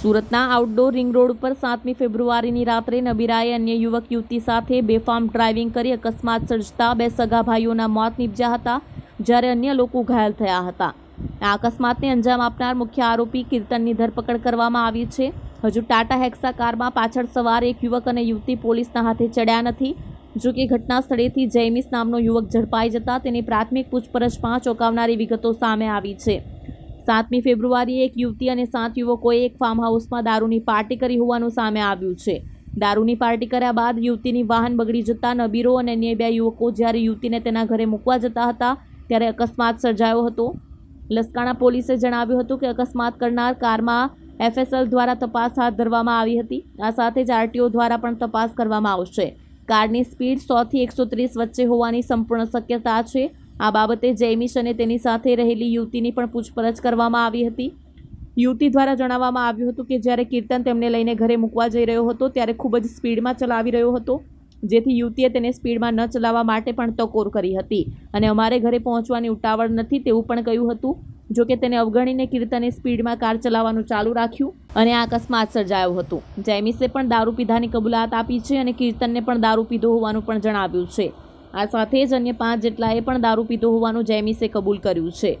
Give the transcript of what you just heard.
સુરતના outdoor ring road ઉપર સાતમી ફેબ્રુઆરીની રાત્રે નબીરાએ અન્ય યુવક યુવતી સાથે બેફામ ડ્રાઇવિંગ કરી અકસ્માત સર્જતા બે સગા ભાઈઓના મોત નીપજ્યા હતા, જ્યારે અન્ય લોકો ઘાયલ થયા હતા. આ અકસ્માતને અંજામ આપનાર મુખ્ય આરોપી કીર્તનની ધરપકડ કરવામાં આવી છે. હજુ ટાટા હેક્સા કારમાં પાછળ સવાર એક યુવક અને યુવતી પોલીસના હાથે ચડ્યા નથી. જો કે ઘટના સ્થળેથી જૈમિસ નામનો યુવક ઝડપાઈ જતા તેની પ્રાથમિક પૂછપરછમાં ચોંકાવનારી વિગતો સામે આવી છે. સાતમી ફેબ્રુઆરીએ એક યુવતી અને સાત યુવકોએ એક ફાર્મ હાઉસમાં દારૂની પાર્ટી કરી હોવાનું સામે આવ્યું છે. દારૂની પાર્ટી કર્યા બાદ યુવતીની વાહન બગડી જતા નબીરો અને અન્ય બે યુવકો જ્યારે યુવતીને તેના ઘરે મૂકવા જતા હતા ત્યારે અકસ્માત સર્જાયો હતો. લસકાણા પોલીસે જણાવ્યું હતું કે અકસ્માત કરનાર કારમાં એફએસએલ દ્વારા તપાસ હાથ ધરવામાં આવી હતી. આ સાથે જ આરટીઓ દ્વારા પણ તપાસ કરવામાં આવશે. કારની સ્પીડ સોથી એકસો ત્રીસ વચ્ચે હોવાની સંપૂર્ણ શક્યતા છે. આ બાબતે જૈમિશ અને તેની સાથે રહેલી યુવતીની પણ પૂછપરછ કરવામાં આવી હતી. યુવતી દ્વારા જણાવવામાં આવ્યું હતું કે જ્યારે કીર્તન તેમને લઈને ઘરે મૂકવા જઈ રહ્યો હતો, ત્યારે ખૂબ જ સ્પીડમાં ચલાવી રહ્યો હતો. જેથી યુવતીએ તેને સ્પીડમાં ન ચલાવવા માટે પણ ટકોર કરી હતી. અને અમારે ઘરે પહોંચવાની ઉતાવળ નથી તેવું પણ કહ્યું હતું. જો કે તેને અવગણીને કીર્તને સ્પીડમાં કાર ચલાવવાનું ચાલુ રાખ્યું અને આ અકસ્માત સર્જાયો હતો. જેમિસે પણ દારૂ પીધાની કબૂલાત આપી છે અને કીર્તનને પણ દારૂ પીધો હોવાનું પણ જણાવ્યું છે. આ સાથે જ અન્ય પાંચ જેટલાએ પણ દારૂ પીધો હોવાનું જેમિસે કબૂલ કર્યું છે.